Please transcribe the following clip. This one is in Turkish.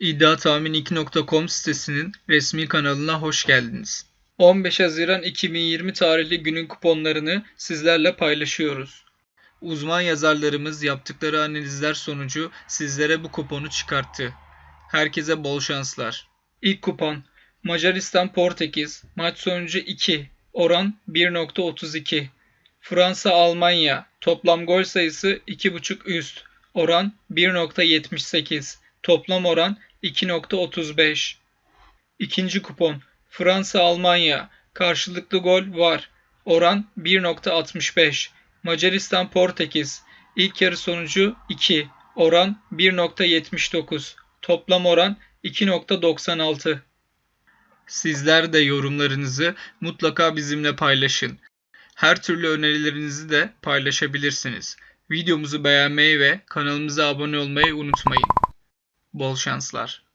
İddiatahmin2.com sitesinin resmi kanalına hoş geldiniz. 15 Haziran 2020 tarihli günün kuponlarını sizlerle paylaşıyoruz. Uzman yazarlarımız yaptıkları analizler sonucu sizlere bu kuponu çıkarttı. Herkese bol şanslar. İlk kupon Macaristan Portekiz maç sonucu 2 oran 1.32 Fransa Almanya toplam gol sayısı 2.5 üst oran 1.78 toplam oran 2.35 İkinci kupon Fransa Almanya karşılıklı gol var. Oran 1.65 Macaristan Portekiz ilk yarı sonucu 2 oran 1.79 toplam oran 2.96 Sizler de yorumlarınızı mutlaka bizimle paylaşın. Her türlü önerilerinizi de paylaşabilirsiniz. Videomuzu beğenmeyi ve kanalımıza abone olmayı unutmayın. Bol şanslar.